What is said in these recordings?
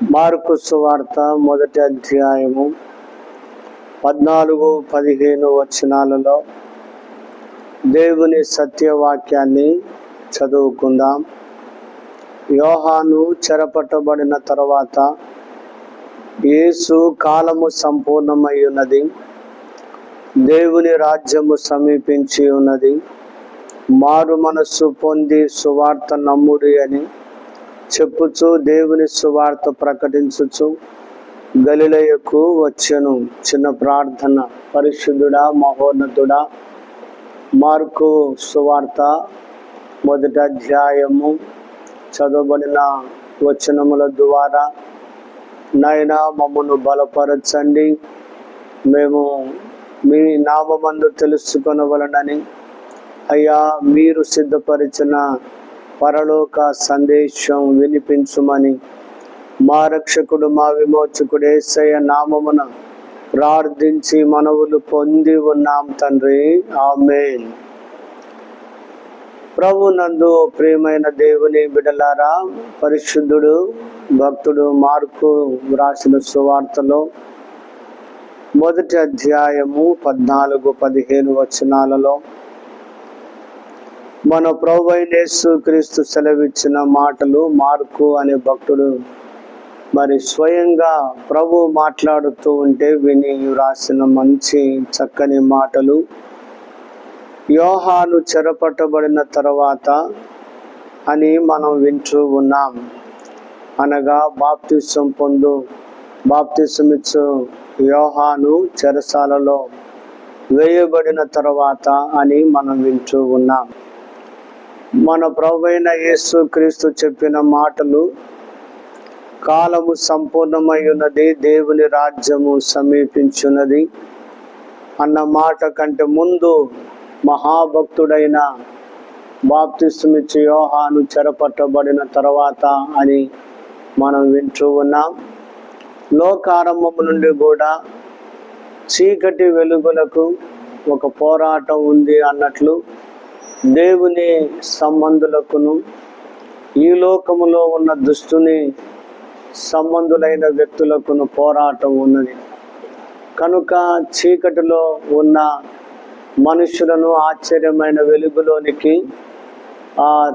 Mark సువార్త మొదటి అధ్యాయము పద్నాలుగు పదిహేను వచనాలలో దేవుని సత్యవాక్యాన్ని చదువుకుందాం. యోహాను చెరపట్టబడిన తర్వాత యేసు కాలము సంపూర్ణమై ఉన్నది దేవుని రాజ్యము సమీపించి ఉన్నది మారు మనస్సు పొంది సువార్త నమ్ముడి అని చెప్పుచు దేవుని సువార్త ప్రకటించుచు గలిలయకు వచ్చెను. చిన్న ప్రార్థన. పరిశుద్ధుడా మహోన్నతుడా మార్కు సువార్త మొదటి అధ్యాయము చదవబడిన వచనముల ద్వారా నాయన మమ్మను బలపరచండి. మేము మీ నామందు తెలుసుకొనవలనని. అయ్యా మీరు సిద్ధపరిచిన పరలోక సందేశం వినిపించుమని మా రక్షకుడు మా విమోచకుడు ఏసయ్య నామమున ప్రార్థించి మనవులు పొంది ఉన్నాం తండ్రి. ఆమేన్. ప్రభు నందు ప్రియమైన దేవుని బిడలారా పరిశుద్ధుడు భక్తుడు మార్కు వ్రాసిన సువార్తలో మొదటి అధ్యాయము పద్నాలుగు పదిహేను వచనాలలో మన ప్రభు యేసు క్రీస్తు సెలవిచ్చిన మాటలు మార్కు అనే భక్తుడు మరి స్వయంగా ప్రభు మాట్లాడుతూ ఉంటే విని రాసిన మంచి చక్కని మాటలు. యోహాను చెరపట్టబడిన తర్వాత అని మనం వింటూ ఉన్నాం. అనగా బాప్తిసం పొందు బాప్తిసమిచ్చు యోహాను చెరసాలలో వేయబడిన తర్వాత అని మనం వింటూ ఉన్నాం. మన ప్రభు యేసు క్రీస్తు చెప్పిన మాటలు కాలము సంపూర్ణమై ఉన్నది దేవుని రాజ్యము సమీపించున్నది అన్న మాట కంటే ముందు మహాభక్తుడైన బాప్తిస్తుమిచ్చి యోహాను చెరపట్టబడిన తర్వాత అని మనం వింటూ ఉన్నాం. లోకారంభము నుండి కూడా చీకటి వెలుగులకు ఒక పోరాటం ఉంది అన్నట్లు దేవుని సంబంధులకును ఈ లోకములో ఉన్న దుష్టుని సంబంధులైన వ్యక్తులకును పోరాటం ఉన్నది. కనుక చీకటిలో ఉన్న మనుషులను ఆశ్చర్యమైన వెలుగులోనికి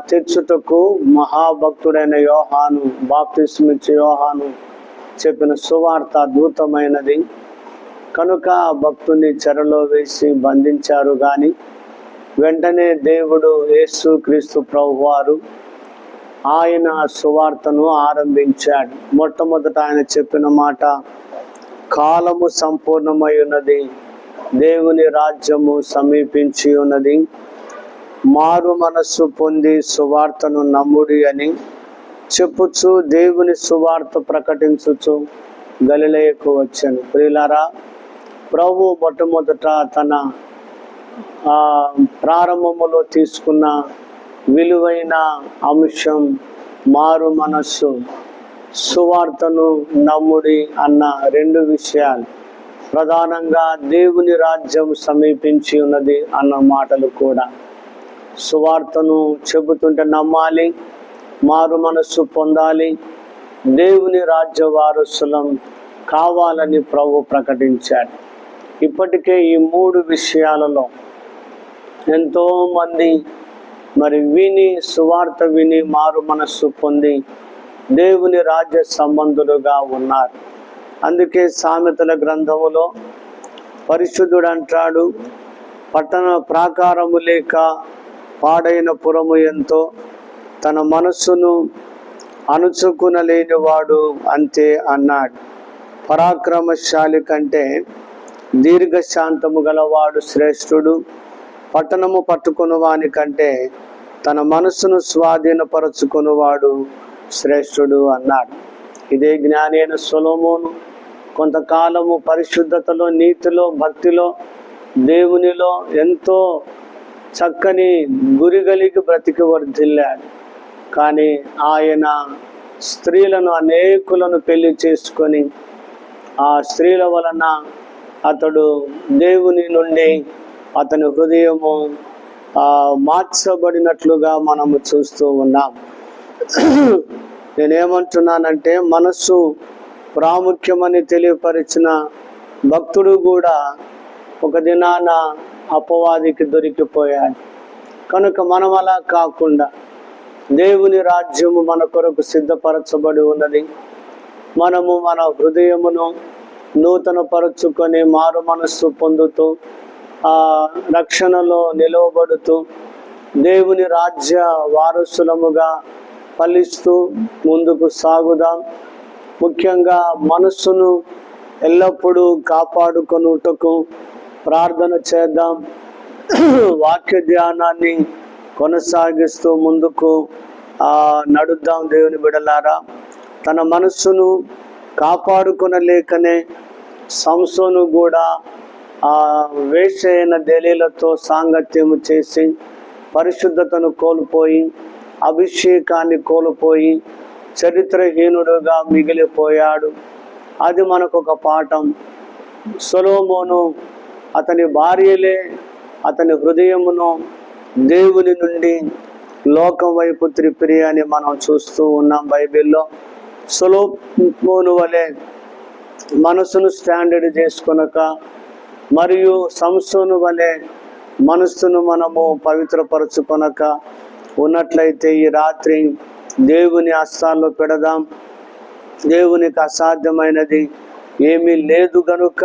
తెచ్చుటకు మహాభక్తుడైన యోహాను బాప్తిస్మిచ్చి యోహాను చెప్పిన సువార్త అద్భుతమైనది. కనుక ఆ భక్తుని చెరలో వేసి బంధించారు కానీ వెంటనే దేవుడు యేసు క్రీస్తు ప్రభువారు ఆయన సువార్తను ఆరంభించాడు. మొట్టమొదట ఆయన చెప్పిన మాట కాలము సంపూర్ణమై ఉన్నది దేవుని రాజ్యము సమీపించి ఉన్నది. మారు మనస్సు పొంది సువార్తను నమ్ముడి అని చెప్పుచు దేవుని సువార్త ప్రకటించుచు గలిలయకు వచ్చాను. ప్రియులారా ప్రభు మొట్టమొదట తన ప్రారంభములో తీసుకున్న విలువైన అంశం మారు మనస్సు సువార్తను నమ్ముడి అన్న రెండు విషయాలు. ప్రధానంగా దేవుని రాజ్యం సమీపించి ఉన్నది అన్న మాటలు కూడా. సువార్తను చెబుతుంటే నమ్మాలి మారు మనస్సు పొందాలి. దేవుని రాజ్య వారసులం కావాలని ప్రభు ప్రకటించాడు. ఇప్పటికే ఈ మూడు విషయాలలో ఎంతో మంది మరి విని సువార్త విని మారు మనస్సు పొంది దేవుని రాజ్య సంబంధులుగా ఉన్నారు. అందుకే సామెతల గ్రంథములో పరిశుద్ధుడు అంటాడు పట్టణ ప్రాకారము లేక పాడైన పురము ఎంతో తన మనస్సును అణుచుకునలేనివాడు అంతే అన్నాడు. పరాక్రమశాలి కంటే దీర్ఘశాంతము గలవాడు శ్రేష్ఠుడు. పట్టణము పట్టుకునేవాని కంటే తన మనస్సును స్వాధీనపరచుకునివాడు శ్రేష్ఠుడు అన్నాడు. ఇదే జ్ఞాని అయిన సొలోమోను. కొంతకాలము పరిశుద్ధతలో నీతిలో భక్తిలో దేవునిలో ఎంతో చక్కని గురి కలిగి బ్రతికి వర్ధిల్లాడు కానీ ఆయన స్త్రీలను అనేకులను పెళ్ళి చేసుకొని ఆ స్త్రీల వలన అతడు దేవుని నుండి అతని హృదయము మార్చబడినట్లుగా మనము చూస్తూ ఉన్నాం. నేనేమంటున్నానంటే మనస్సు ప్రాముఖ్యమని తెలియపరిచిన భక్తుడు కూడా ఒక దినాన అపవాదికి దొరికిపోయాడు. కనుక మనం అలా కాకుండా దేవుని రాజ్యము మన కొరకు సిద్ధపరచబడి ఉన్నది. మనము మన హృదయమును నూతన పరుచుకొని మారు మనస్సు పొందుతూ ఆ రక్షణలో నిలవబడుతూ దేవుని రాజ్య వారసులముగా ఫలిస్తూ ముందుకు సాగుదాం. ముఖ్యంగా మనస్సును ఎల్లప్పుడూ కాపాడుకొనుటకు ప్రార్థన చేద్దాం. వాక్య ధ్యానాన్ని కొనసాగిస్తూ ముందుకు నడుద్దాం దేవుని బిడలారా. తన మనస్సును కాపాడుకొనలేకనే సంసోను కూడా ఆ వేషైన దళీలతో సాంగత్యము చేసి పరిశుద్ధతను కోల్పోయి అభిషేకాన్ని కోల్పోయి చరిత్రహీనుడుగా మిగిలిపోయాడు. అది మనకు ఒక పాఠం. సొలోమోను అతని భార్యలే అతని హృదయమును దేవుని నుండి లోకం వైపు త్రిపిరి అని మనం చూస్తూ ఉన్నాం బైబిల్లో. సొలోమోను వలె మనసును స్టాండర్డ్ చేసుకొనక మరియు సంస్థను వలె మనస్సును మనము పవిత్రపరచుకొనక ఉన్నట్లయితే ఈ రాత్రి దేవుని అస్తాల్లో పెడదాం. దేవునికి అసాధ్యమైనది ఏమీ లేదు గనుక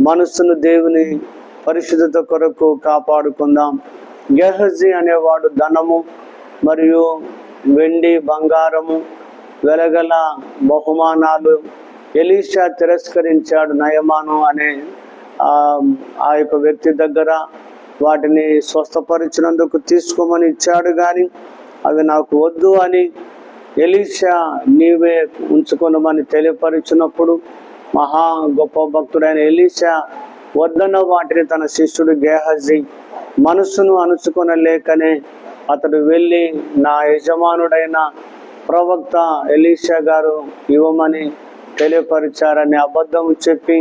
మనస్సును దేవుని పరిశుద్ధత కొరకు కాపాడుకుందాం. గెహజీ అనేవాడు ధనము మరియు వెండి బంగారము వెలగల బహుమానాలు ఎలీషా తిరస్కరించాడు నయమాను అనే ఆ యొక్క వ్యక్తి దగ్గర. వాటిని స్వస్థపరిచినందుకు తీసుకోమని ఇచ్చాడు కానీ అవి నాకు వద్దు అని ఎలీషా నీవే ఉంచుకొనమని తెలియపరిచినప్పుడు మహా గొప్ప భక్తుడైన ఎలీషా వద్దన్న వాటిని తన శిష్యుడు గేహజీ మనస్సును అణుచుకొనలేకనే అతడు వెళ్ళి నా యజమానుడైన ప్రవక్త ఎలీషా గారు ఇవ్వమని తెలియపరిచారని అబద్ధం చెప్పి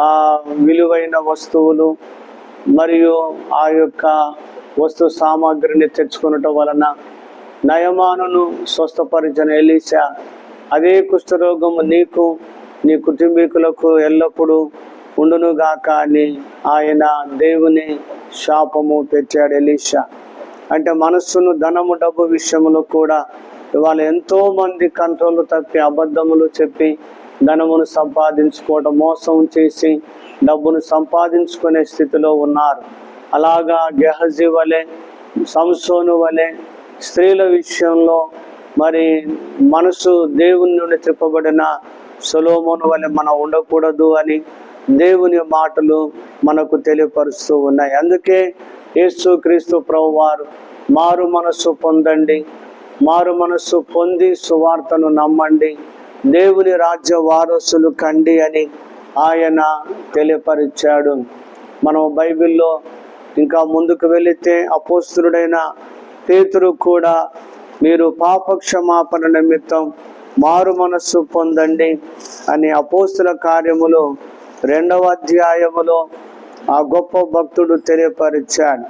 ఆ విలువైన వస్తువులు మరియు ఆ యొక్క వస్తు సామాగ్రిని తెచ్చుకునటం వలన నయమానును స్వస్థపరిచిన ఎలీసా అదే కుష్ఠరోగము నీకు నీ కుటుంబీకులకు ఎల్లప్పుడూ ఉండునుగాక అని ఆయన దేవుని శాపము పెట్టాడు ఎలీషా. అంటే మనస్సును ధనము డబ్బు విషయంలో కూడా ఇవాళ ఎంతో మంది కంట్రోల్ తప్పి అబద్ధములు చెప్పి ధనమును సంపాదించుకోవడం మోసం చేసి డబ్బును సంపాదించుకునే స్థితిలో ఉన్నారు. అలాగా గెహజీ వలె సంసోను వలె స్త్రీల విషయంలో మరి మనసు దేవుని నుండి త్రిప్పబడిన సులోమును వలె మనం ఉండకూడదు అని దేవుని మాటలు మనకు తెలియపరుస్తూ ఉన్నాయి. అందుకే యేసు క్రీస్తు ప్రభు వారు మారు మనస్సు పొందండి. మారు మనస్సు పొంది సువార్తను నమ్మండి. దేవుని రాజ్య వారసులు కండి అని ఆయన తెలియపరిచాడు. మనం బైబిల్లో ఇంకా ముందుకు వెళితే అపోస్తుడైన పేతురు కూడా మీరు పాప క్షమాపణ నిమిత్తం మారు మనస్సు పొందండి అని అపోస్తుల కార్యములో రెండవ అధ్యాయములో ఆ గొప్ప భక్తుడు తెలియపరిచాడు.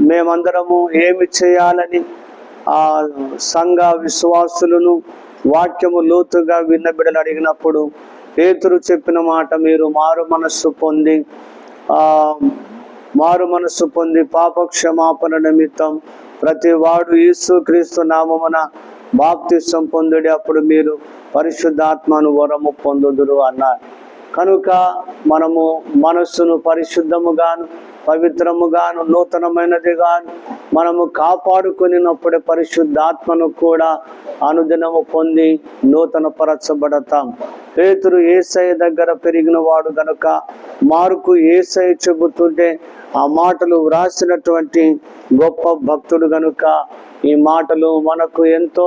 మేమందరము ఏమి చేయాలని ఆ సంఘ విశ్వాసులను వాక్యము లోతుగా విన్న బిడ్డలు అడిగినప్పుడు పేతురు చెప్పిన మాట మీరు మారు మనస్సు పొంది ఆ మారు మనస్సు పొంది పాప క్షమాపణ నిమిత్తం ప్రతి వాడు యేసు క్రీస్తు నామమున బాప్తిష్టం పొందుడి అప్పుడు మీరు పరిశుద్ధాత్మను వరము పొందుదురు అన్నారు. కనుక మనము మనస్సును పరిశుద్ధముగాను పవిత్రముగాను నూతనమైనదిగాను మనము కాపాడుకునినప్పుడే పరిశుద్ధాత్మను కూడా అనుదినము పొంది నూతన పరచబడతాం పేతురు ఏసయ్య దగ్గర పెరిగిన వాడు గనుక మార్కు ఏసయ్య చెబుతుంటే ఆ మాటలు వ్రాసినటువంటి గొప్ప భక్తుడు గనుక ఈ మాటలు మనకు ఎంతో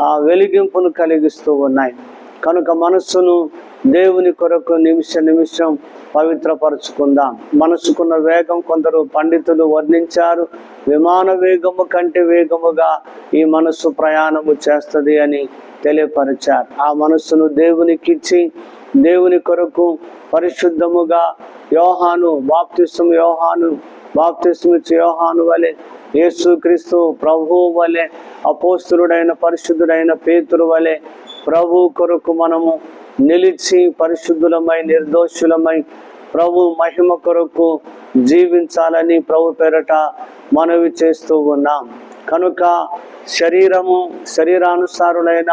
ఆ వెలిగింపును కలిగిస్తూ ఉన్నాయి. కనుక మనస్సును దేవుని కొరకు నిమిష నిమిషం పవిత్రపరచుకుందాం. మనసుకున్న వేగం కొందరు పండితులు వర్ణించారు. విమాన వేగము కంటే వేగముగా ఈ మనస్సు ప్రయాణము చేస్తుంది అని తెలియపరిచారు. ఆ మనస్సును దేవునికిచ్చి దేవుని కొరకు పరిశుద్ధముగా యోహాను బాప్తిస్మ యోహాను బాప్తిస్మిచ్చి యోహాను వలె యేసుక్రీస్తు ప్రభువు వలె అపోస్తుడైన పరిశుద్ధుడైన పేతురు వలె ప్రభు కొరకు మనము నిలిచి పరిశుద్ధులమై నిర్దోషులమై ప్రభు మహిమ కొరకు జీవించాలని ప్రభు పేరట మనవి చేస్తూ ఉన్నాం. కనుక శరీరము శరీరానుసారులైన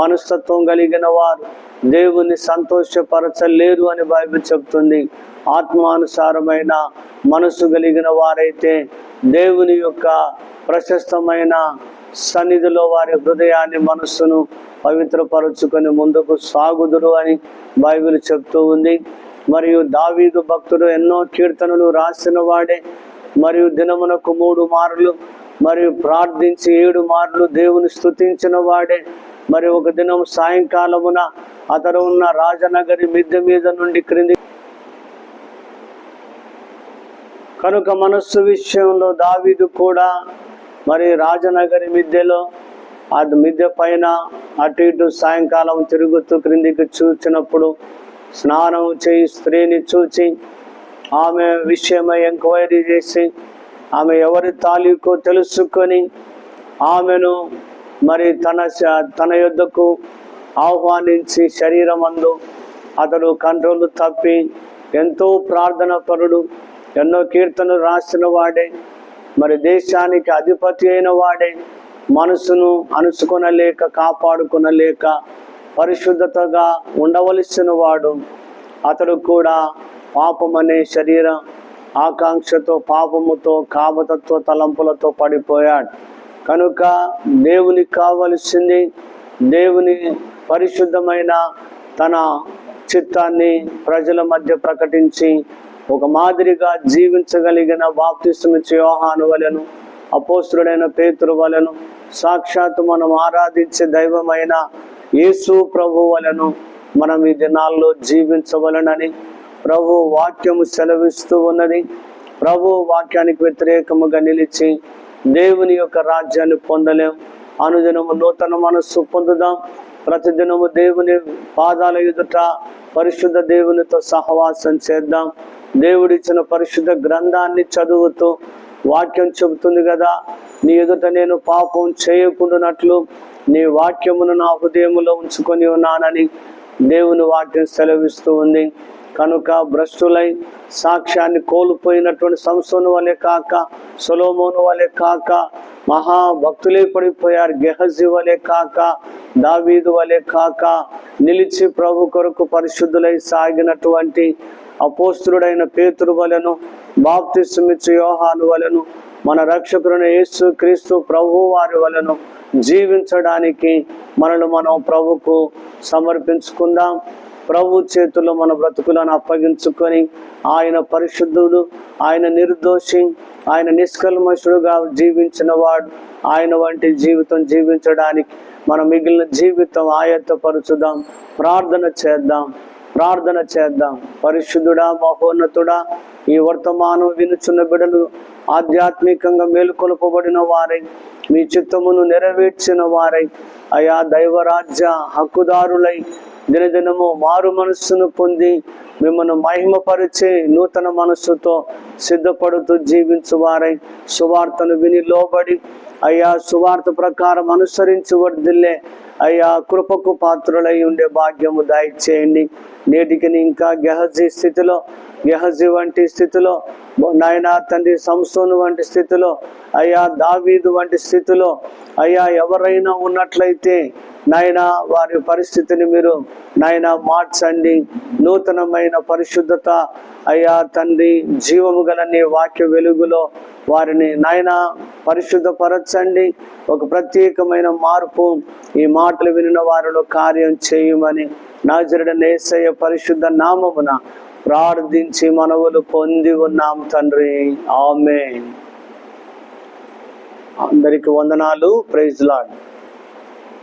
మనస్తత్వం కలిగిన వారు దేవుని సంతోషపరచలేరు అని బైబిల్ చెప్తుంది. ఆత్మానుసారమైన మనసు కలిగిన వారైతే దేవుని యొక్క ప్రశస్తమైన సన్నిధిలో వారి హృదయాన్ని మనస్సును పవిత్రపరుచుకొని ముందుకు సాగుదురు అని బైబిల్ చెప్తూ ఉంది. మరియు దావీదు భక్తుడు ఎన్నో కీర్తనలు రాసిన వాడే. మరియు దినమునకు మూడు మార్లు మరియు ప్రార్థించి ఏడు మార్లు దేవుని స్థుతించిన వాడే. మరి ఒక దినం సాయంకాలమున అతడు ఉన్న రాజనగరి మిద్దె మీద నుండి క్రింది కనుక మనస్సు విషయంలో దావీదు కూడా మరి రాజనగరి మిద్దెలో అది మిద్దె పైన అటు ఇటు సాయంకాలం తిరుగుతూ క్రిందికి చూచినప్పుడు స్నానం చేయి స్త్రీని చూచి ఆమె విషయమై ఎంక్వైరీ చేసి ఆమె ఎవరి తాలూకో తెలుసుకొని ఆమెను మరి తన తన యొద్దకు ఆహ్వానించి శరీరమందు అతడు కంట్రోల్ తప్పి ఎంతో ప్రార్థన పరుడు ఎన్నో కీర్తనలు రాసిన వాడే. మరి దేశానికి అధిపతి అయిన వాడే మనసును అణుచుకొనలేక కాపాడుకొనలేక పరిశుద్ధతగా ఉండవలసిన వాడు. అతడు కూడా పాపమనే శరీర ఆకాంక్షతో పాపముతో కామతత్వ తలంపులతో పడిపోయాడు. కనుక దేవునికి కావలసింది దేవుని పరిశుద్ధమైన తన చిత్తాన్ని ప్రజల మధ్య ప్రకటించి ఒక మాదిరిగా జీవించగలిగిన బాప్తిస్మిచ్చే యోహాను వలెను అపోస్తుడైన పేతురు వలెను సాక్షాత్తు మనం ఆరాధించే దైవమైన యేసు ప్రభు వలెను మనం ఈ దినాల్లో జీవించవలనని ప్రభు వాక్యము సెలవిస్తూ ఉన్నది. ప్రభు వాక్యానికి వ్యతిరేకముగా నిలిచి దేవుని యొక్క రాజ్యాన్ని పొందలేం. అనుదినము నూతన మనస్సు పొందుదాం. ప్రతిదినము దేవుని పాదాల ఎదుట పరిశుద్ధ దేవునితో సహవాసం చేద్దాం. దేవుడిచ్చిన పరిశుద్ధ గ్రంథాన్ని చదువుతూ వాక్యం చెబుతుంది కదా. నీ ఎదుట నేను పాపం చేయకుండానట్లు నీ వాక్యమును నా హృదయంలో ఉంచుకొని ఉన్నానని దేవుని వాక్యం సెలవిస్తూ ఉంది. కనుక భ్రష్టులై సాక్ష్యాన్ని కోల్పోయినటువంటి సంస్థను వలె కాక సొలోమోను వలె కాక మహాభక్తులే పడిపోయారు. గెహజి వలె కాక దావీదు వలె కాక నిలిచి ప్రభు కొరకు పరిశుద్ధులై సాగినటువంటి అపోస్తుడైన పేతురు వలెను బాప్తిస్మిచ్చు యోహాను వలెను మన రక్షకులను యేసు క్రీస్తు ప్రభు వారి వలెను జీవించడానికి మనల్ని మనం ప్రభుకు సమర్పించుకుందాం. ప్రభు చేతుల్లో మన బ్రతుకులను అప్పగించుకొని ఆయన పరిశుద్ధుడు ఆయన నిర్దోషి ఆయన నిష్కల్మషుడుగా జీవించిన వాడు ఆయన వంటి జీవితం జీవించడానికి మన మిగిలిన జీవితం ఆయత్తపరుచుదాం. ప్రార్థన చేద్దాం. ప్రార్థన చేద్దాం. పరిశుద్ధుడా మహోన్నతుడా ఈ వర్తమానం వినుచున్న బిడలు ఆధ్యాత్మికంగా మేలుకొల్పబడిన వారై మీ చిత్తమును నెరవేర్చిన వారై అయా దైవరాజ్య హక్కుదారులై దినదినము మారు మనస్సును పొంది మిమ్మల్ని మహిమపరిచే నూతన మనస్సుతో సిద్ధపడుతూ జీవించువారై సువార్తను విని లోబడి అయ్యా సువార్త ప్రకారం అనుసరించి వర్దిల్లే అయ్యా కృపకు పాత్రులై ఉండే భాగ్యము దయచేయండి. నేటికి ఇంకా గెహజీ స్థితిలో గెహజీ వంటి స్థితిలో నాయనా తండ్రి సంసోను వంటి స్థితిలో అయ్యా దావీదు వంటి స్థితిలో అయ్యా ఎవరైనా ఉన్నట్లయితే నాయన వారి పరిస్థితిని మీరు నాయన మార్చండి. నూతనమైన పరిశుద్ధత అయ్యా తండ్రి జీవము గల నీ వాక్య వెలుగులో వారిని నాయన పరిశుద్ధపరచండి. ఒక ప్రత్యేకమైన మార్పు ఈ మాటలు వినిన వారిలో కార్యం చేయమని నాజరుడ నేసయ్య పరిశుద్ధ నామమున ప్రార్థించి మనవులు పొంది ఉన్నాం తండ్రి. ఆమె అందరికి వందనాలు. Praise Lord.